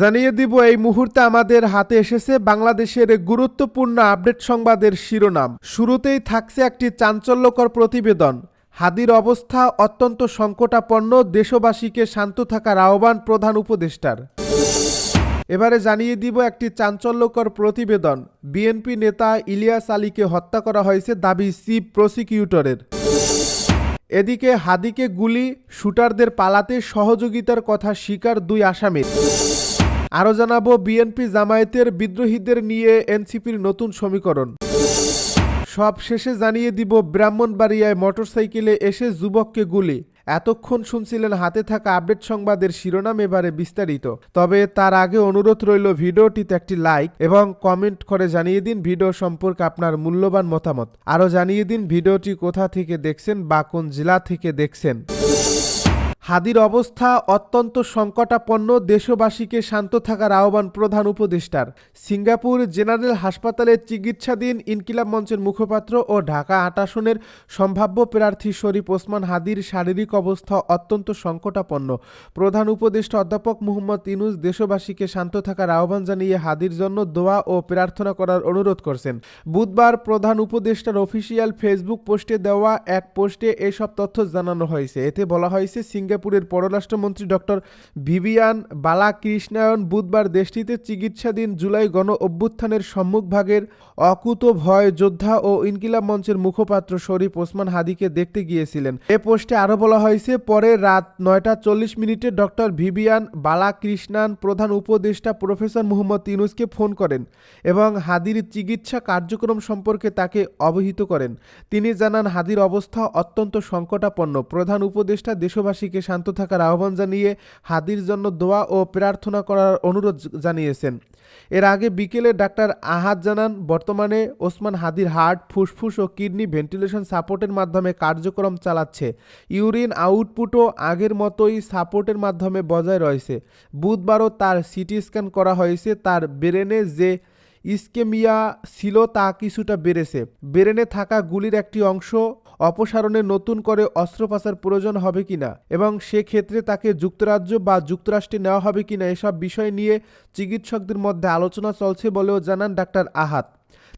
জানিয়ে দিব, এই মুহূর্তে আমাদের হাতে এসেছে বাংলাদেশের গুরুত্বপূর্ণ আপডেট সংবাদের শিরোনাম। শুরুতেই থাকছে একটি চাঞ্চল্যকর প্রতিবেদন। হাদির অবস্থা অত্যন্ত সংকটাপন্ন, দেশবাসীকে শান্ত থাকার আহ্বান প্রধান উপদেষ্টার। এবারে জানিয়ে দিব একটি চাঞ্চল্যকর প্রতিবেদন। বিএনপি নেতা ইলিয়াস আলীকে হত্যা করা হয়েছে দাবি চিফ প্রসিকিউটরের। এদিকে হাদিকে গুলি, শুটারদের পালাতে সহযোগিতার কথা স্বীকার দুই আসামির। আরও জানাব বিএনপি জামায়াতের বিদ্রোহীদের নিয়ে এনসিপির নতুন সমীকরণ। সব শেষে জানিয়ে দিব, ব্রাহ্মণবাড়িয়ায় মোটরসাইকেলে এসে যুবককে গুলি। এতক্ষণ শুনছিলেন হাতে থাকা আপডেট সংবাদের শিরোনাম এবারে বিস্তারিত। তবে তার আগে অনুরোধ রইল ভিডিওটিতে একটি লাইক এবং কমেন্ট করে জানিয়ে দিন ভিডিও সম্পর্কে আপনার মূল্যবান মতামত। আরও জানিয়ে দিন ভিডিওটি কোথা থেকে দেখছেন বা কোন জেলা থেকে দেখছেন। হাদির অবস্থা অত্যন্ত সংকটাপন্ন, দেশবাসীকে শান্ত থাকার আহ্বান প্রধান উপদেষ্টার। সিঙ্গাপুর জেনারেল হাসপাতালে চিকিৎসাধীন ইনকিলাব মঞ্চের মুখপাত্র ও ঢাকা আট আসনের সম্ভাব্য প্রার্থী শরীফ ওসমান হাদির শারীরিক অবস্থা অত্যন্ত সংকটাপন্ন। প্রধান উপদেষ্টা অধ্যাপক মুহম্মদ ইনুস দেশবাসীকে শান্ত থাকার আহ্বান জানিয়ে হাদির জন্য দোয়া ও প্রার্থনা করার অনুরোধ করছেন। বুধবার প্রধান উপদেষ্টার অফিসিয়াল ফেসবুক পোস্টে দেওয়া এক পোস্টে এসব তথ্য জানানো হয়েছে। এতে বলা হয়েছে সিঙ্গাপুরের পররাষ্ট্রমন্ত্রী ডক্টর ভিভিয়ান বালাকৃষ্ণায়ন বুধবার দেশটিতে চিকিৎসাধীন জুলাই গণ অভ্যুত্থানের সম্মুখভাগের অকুত ভয় যোদ্ধা ও ইনকিলাব মঞ্চের মুখপাত্র শরীফ ওসমান হাদিকে দেখতে গিয়েছিলেন। এ পোস্টে আরও বলা হয়েছে, পরে রাত নয়টা চল্লিশ মিনিটে ডক্টর ভিভিয়ান বালাকৃষ্ণান প্রধান উপদেষ্টা প্রফেসর মুহম্মদ ইউনুসকে ফোন করেন এবং হাদির চিকিৎসা কার্যক্রম সম্পর্কে তাকে অবহিত করেন। তিনি জানান, হাদির অবস্থা অত্যন্ত সংকটাপন্ন। প্রধান উপদেষ্টা দেশবাসীকে শান্ত থাকার আহ্বান জানিয়ে হাদির জন্য দোয়া ও প্রার্থনা করার অনুরোধ জানিয়েছেন। এর আগে বিকেলে ডাক্তার আহাদ জানান, বর্তমানে ওসমান হাদির হার্ট, ফুসফুস ও কিডনি ভেন্টিলেশন সাপোর্টের মাধ্যমে কার্যক্রম চালাচ্ছে। ইউরিন আউটপুটও আগের মতোই সাপোর্টের মাধ্যমে বজায় রয়েছে। বুধবারও তার সিটি স্ক্যান করা হয়েছে। তার ব্রেনে যে ইস্কেমিয়া ছিল তা কিছুটা বেড়েছে। ব্রেনে থাকা গুলির একটি অংশ অপসারণে নতুন করে অস্ত্রোপচার প্রয়োজন হবে কিনা এবং সেক্ষেত্রে তাকে যুক্তরাজ্য বা যুক্তরাষ্ট্রে নেওয়া হবে কিনা এসব বিষয় নিয়ে চিকিৎসকদের মধ্যে আলোচনা চলছে বলেও জানান ডাক্তার আহাত।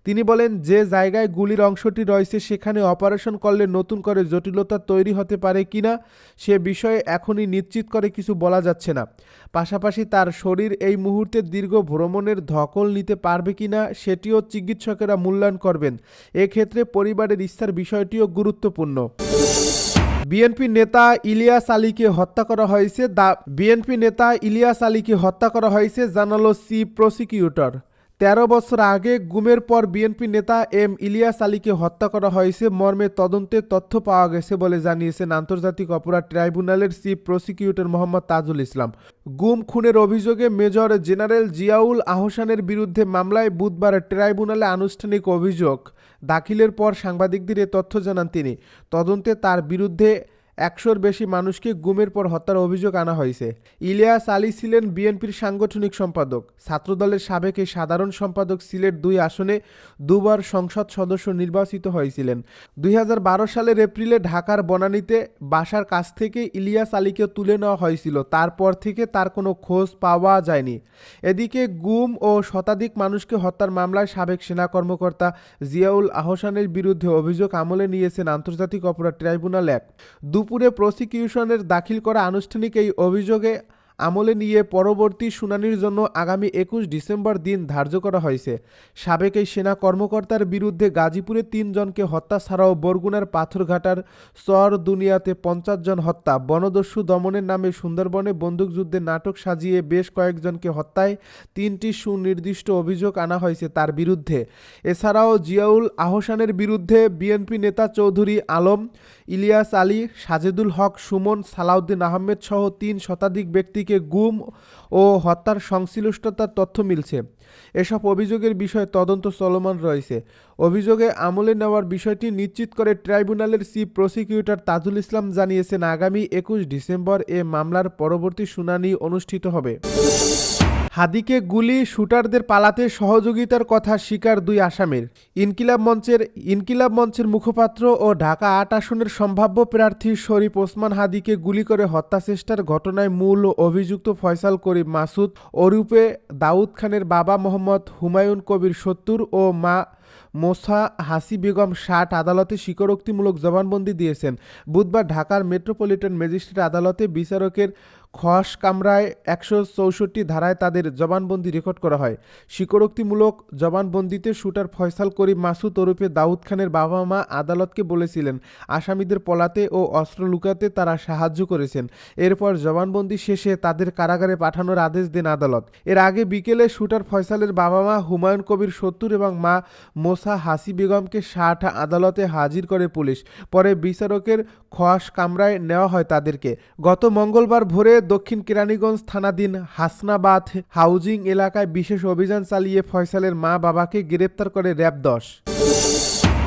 তিনি বলেন, যে জায়গায় গুলির অংশটি রয়েছে, সেখানে অপারেশন করলে নতুন করে জটিলতা তৈরি হতে পারে কিনা সে বিষয়ে এখনই নিশ্চিত করে কিছু বলা যাচ্ছে না। পাশাপাশি তার শরীর এই মুহূর্তে দীর্ঘ ভ্রমণের ধকল নিতে পারবে কিনা সেটিও চিকিৎসকেরা মূল্যায়ন করবেন। এক্ষেত্রে পরিবারের ইচ্ছার বিষয়টিও গুরুত্বপূর্ণ। বিএনপি নেতা ইলিয়াস আলীকে হত্যা করা হয়েছে, দা বিএনপি নেতা ইলিয়াস আলীকে হত্যা করা হয়েছে, জানালো সি প্রসিকিউটর। তেরো বছর আগে গুমের পর বিএনপি নেতা এম ইলিয়াস আলীকে হত্যা করা হয়েছে। মর্মে তদন্তে তথ্য পাওয়া গেছে বলে জানিয়েছেন আন্তর্জাতিক অপরাধ ট্রাইব্যুনালের চিফ প্রসিকিউটর মোহাম্মদ তাজুল ইসলাম। গুম খুনের অভিযোগে মেজর জেনারেল জিয়াউল আহসানের বিরুদ্ধে মামলায় বুধবার ট্রাইব্যুনালে আনুষ্ঠানিক অভিযোগ। দাখিলের পর সাংবাদিকদের এ তথ্য জানান তিনি। তদন্তে তার বিরুদ্ধে একশোর বেশি মানুষকে গুমের পর হত্যার অভিযোগ আনা হয়েছে। ইলিয়াস আলী ছিলেন বিএনপির সাংগঠনিক সম্পাদক। ছাত্রদলের সাবেক এই সাধারণ সম্পাদক সিলেট দুই আসনে দুবার সংসদ সদস্য নির্বাচিত হয়েছিলেন। দুই হাজার বারো সালের এপ্রিলে ঢাকার বনানীতে বাসার কাছ থেকে ইলিয়াস আলীকে তুলে নেওয়া হয়েছিল। তারপর থেকে তার কোনো খোঁজ পাওয়া যায়নি। এদিকে গুম ও শতাধিক মানুষকে হত্যার মামলায় সাবেক সেনা কর্মকর্তা জিয়াউল আহসানের বিরুদ্ধে অভিযোগ আমলে নিয়েছেন আন্তর্জাতিক অপরাধ ট্রাইব্যুনাল এক। দুপুরে প্রসিকিউশনের দাখিল করা আনুষ্ঠানিক এই অভিযোগে আমলে নিয়ে পরবর্তী শুনানির জন্য আগামী একুশ ডিসেম্বর দিন ধার্য করা হয়েছে। সাবেক এই সেনা কর্মকর্তার বিরুদ্ধে গাজীপুরে তিনজনকে হত্যা ছাড়াও বরগুনার পাথরঘাটার চর দুনিয়াতে পঞ্চাশ জন হত্যা, বনদস্যু দমনের নামে সুন্দরবনে বন্দুকযুদ্ধে নাটক সাজিয়ে বেশ কয়েকজনকে হত্যায় তিনটি সুনির্দিষ্ট অভিযোগ আনা হয়েছে তার বিরুদ্ধে। এছাড়াও জিয়াউল আহসানের বিরুদ্ধে বিএনপি নেতা চৌধুরী আলম ইলিয়াস আলী, সাজেদুল হক, সুমন, সালাউদ্দিন আহমেদ সহ তিন শতাধিক ব্যক্তিকে গুম ও হত্যার সংশ্লিষ্টতার তথ্য মিলছে। এসব অভিযোগের বিষয়ে তদন্ত চলমান রয়েছে। অভিযোগে আমলে নেওয়ার বিষয়টি নিশ্চিত করে ট্রাইব্যুনালের চিফ প্রসিকিউটর তাজুল ইসলাম জানিয়েছেন, আগামী একুশ ডিসেম্বর এ মামলার পরবর্তী শুনানি অনুষ্ঠিত হবে। হাদিকে গুলি শুটারদের পালাতে সহযোগিতার কথা স্বীকার দুই আসামের। ইনকিলাব মঞ্চের ইনকিলাব মঞ্চের মুখপাত্র ও ঢাকা আট আসনের সম্ভাব্য প্রার্থী শরীফ ওসমান হাদিকে গুলি করে হত্যাচেষ্টার ঘটনায় মূল অভিযুক্ত ফয়সাল করিম মাসুদ ওরূপে দাউদ খানের বাবা মোহাম্মদ হুমায়ুন কবির সত্তর ও মা মোসা হাসি বেগম ষাট আদালতে স্বীকারোক্তিমূলক জবানবন্দি দিয়েছেন। বুধবার ঢাকার মেট্রোপলিটন ম্যাজিস্ট্রেট আদালতে বিচারকের খস কামরায় একশো চৌষট্টি ধারায় তাদের জবানবন্দি রেকর্ড করা হয়। স্বীকারোক্তিমূলক জবানবন্দিতে শুটার ফয়সাল করিম, মাসুদ ওরফে দাউদ খানের বাবা মা আদালতকে বলেছিলেন, আসামিদের পলাতে ও অস্ত্র লুকাতে তারা সাহায্য করেছেন। এরপর জবানবন্দি শেষে তাদের কারাগারে পাঠানোর আদেশ দেন আদালত। এর আগে বিকেলে শুটার ফয়সালের বাবা মা হুমায়ুন কবির সত্তর এবং মা মোসা হাসি বেগমকে ষাট আদালতে হাজির করে পুলিশ। পরে বিচারকের খোয়াস কামরায় নেওয়া হয় তাদেরকে। গত মঙ্গলবার ভোরে দক্ষিণ কেরানীগঞ্জ থানাধীন হাসনাবাদ হাউজিং এলাকায় বিশেষ অভিযান চালিয়ে ফয়সালের মা বাবাকে গ্রেপ্তার করে র্যাব দশ।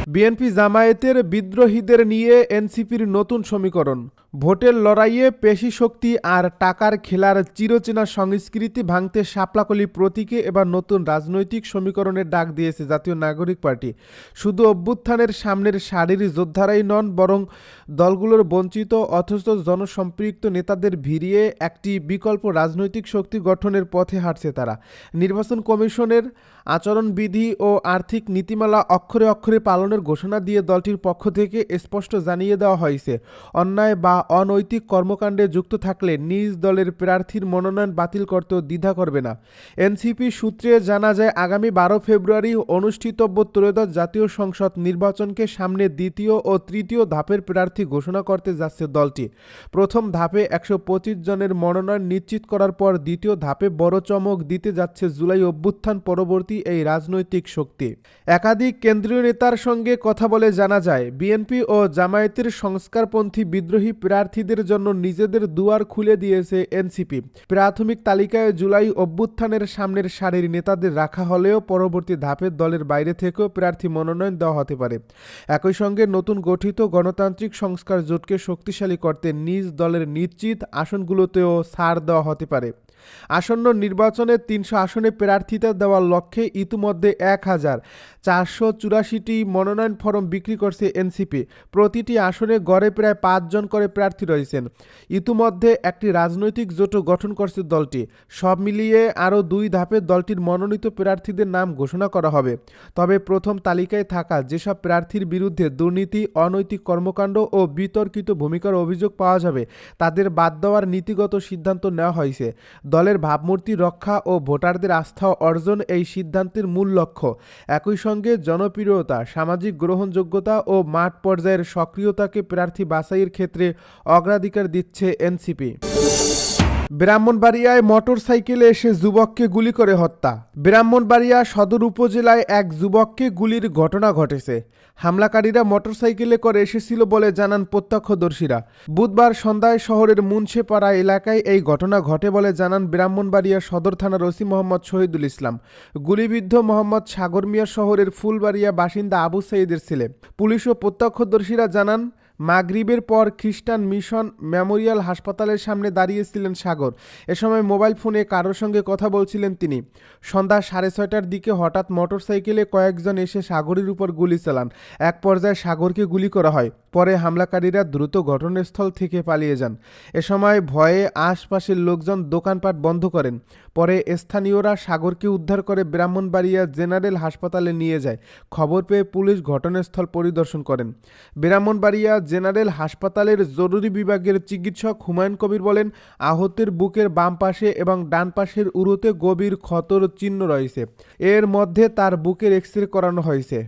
বিএনপি জামায়াতের বিদ্রোহীদের নিয়ে এনসিপির নতুন সমীকরণ। ভোটের লড়াইয়ে পেশি শক্তি আর টাকার খেলার চিরচেনা সংস্কৃতি ভাঙতে শাপলাকলি প্রতীকে এবার নতুন রাজনৈতিক সমীকরণের ডাক দিয়েছে জাতীয় নাগরিক পার্টি। শুধু অভ্যুত্থানের সামনের সারির যোদ্ধারাই নন, বরং দলগুলোর বঞ্চিত অথচ জনসম্পৃক্ত নেতাদের ভিড়িয়ে একটি বিকল্প রাজনৈতিক শক্তি গঠনের পথে হাঁটছে তারা। নির্বাচন কমিশনের আচরণবিধি ও আর্থিক নীতিমালা অক্ষরে অক্ষরে পালনের ঘোষণা দিয়ে দলটির পক্ষ থেকে স্পষ্ট জানিয়ে দেওয়া হয়েছে। অন্যায় বা অনৈতিক কর্মকাণ্ডে যুক্ত থাকলে নিজ দলের প্রার্থীর মনোনয়ন বাতিল করতেও দ্বিধা করবে না। এনসিপি সূত্রে জানা যায়, আগামী বারো ফেব্রুয়ারি অনুষ্ঠিতব্য ত্রয়োদশ জাতীয় সংসদ নির্বাচনকে সামনে দ্বিতীয় ও তৃতীয় ধাপের প্রার্থী ঘোষণা করতে যাচ্ছে দলটি। প্রথম ধাপে একশো পঁচিশ জনের মনোনয়ন নিশ্চিত করার পর দ্বিতীয় ধাপে বড় চমক দিতে যাচ্ছে জুলাই অভ্যুত্থান পরবর্তী এই রাজনৈতিক শক্তি। একাধিক কেন্দ্রীয় নেতার সঙ্গে কথা বলে জানা যায়, বিএনপি ও জামায়াতের সংস্কারপন্থী বিদ্রোহী প্রার্থীদের জন্য নিজেদের দুয়ার খুলে দিয়েছে এনসিপি। প্রাথমিক তালিকায় জুলাই অভ্যুত্থানের সামনের সারির নেতাদের রাখা হলেও পরবর্তী ধাপে দলের বাইরে থেকেও প্রার্থী মনোনয়ন দেওয়া হতে পারে। একই সঙ্গে নতুন গঠিত গণতান্ত্রিক সংস্কার জোটকে শক্তিশালী করতে নিজ দলের নিশ্চিত আসনগুলোতেও ছাড় দেওয়া হতে পারে। আসন্ন নির্বাচনে তিনশো আসনে প্রার্থিতা দেওয়ার লক্ষ্যে ইতিমধ্যে এক হাজার চারশো চুরাশিটি মনোনয়ন ফরম বিক্রি করছে এনসিপি। প্রতিটি আসনে গড়ে প্রায় পাঁচজন করে প্রার্থী রয়েছেন। ইতিমধ্যে একটি রাজনৈতিক জোটও গঠন করছে দলটি। সব মিলিয়ে আরও দুই ধাপে দলটির মনোনীত প্রার্থীদের নাম ঘোষণা করা হবে। তবে প্রথম তালিকায় থাকা যেসব প্রার্থীর বিরুদ্ধে দুর্নীতি, অনৈতিক কর্মকাণ্ড ও বিতর্কিত ভূমিকার অভিযোগ পাওয়া যাবে, তাদের বাদ দেওয়ার নীতিগত সিদ্ধান্ত নেওয়া হয়েছে। দলের ভাবমূর্তি রক্ষা ও ভোটারদের আস্থা অর্জন এই সিদ্ধান্তের মূল লক্ষ্য। একই সঙ্গে জনপ্রিয়তা, সামাজিক গ্রহণযোগ্যতা ও মাঠ পর্যায়ের সক্রিয়তাকে প্রার্থী বাছাইয়ের ক্ষেত্রে অগ্রাধিকার দিচ্ছে এনসিপি। ব্রাহ্মণবাড়িয়ায় মোটর সাইকেলে এসে যুবককে গুলি করে হত্যা। ব্রাহ্মণবাড়িয়া সদর উপজেলায় এক যুবককে গুলির ঘটনা ঘটেছে। হামলাকারীরা মোটরসাইকেলে করে এসেছিল বলে জানান প্রত্যক্ষদর্শীরা। বুধবার সন্ধ্যায় শহরের মুন্সেপাড়া এলাকায় এই ঘটনা ঘটে বলে জানান ব্রাহ্মণবাড়িয়া সদর থানার ওসি মোহাম্মদ শহীদুল ইসলাম। গুলিবিদ্ধ মোহাম্মদ সাগর মিয়া শহরের ফুলবাড়িয়া বাসিন্দা আবু সাইদের ছেলে। পুলিশ ও প্রত্যক্ষদর্শীরা জানান মাগরিবের পর খ্রিস্টান মিশন মেমোরিয়াল হাসপাতালের সামনে দাঁড়িয়েছিলেন সাগর। এ সময় মোবাইল ফোনে কারোর সঙ্গে কথা বলছিলেন তিনি। সন্ধ্যা সাড়ে ছয়টার দিকে হঠাৎ মোটরসাইকেলে কয়েকজন এসে সাগরের উপর গুলি চালান। এক পর্যায়ে সাগরকে গুলি করা হয়, পরে হামলাকারীরা দ্রুত ঘটনাস্থল থেকে পালিয়ে যান। এ সময় ভয়ে আশপাশের লোকজন দোকানপাট বন্ধ করেন। পরে স্থানীয়রা সাগরকে উদ্ধার করে ব্রাহ্মণবাড়িয়া জেনারেল হাসপাতালে নিয়ে যায়। খবর পেয়ে পুলিশ ঘটনাস্থল পরিদর্শন করেন। ব্রাহ্মণবাড়িয়া জেনারেল হাসপাতালের জরুরি বিভাগের চিকিৎসক হুমায়ুন কবির বলেন, আহতের বুকের বাম পাশে এবং ডান পাশের উরুতে গভীর ক্ষতর চিহ্ন রয়েছে। এর মধ্যে তার বুকের এক্স রে করানো হয়েছে।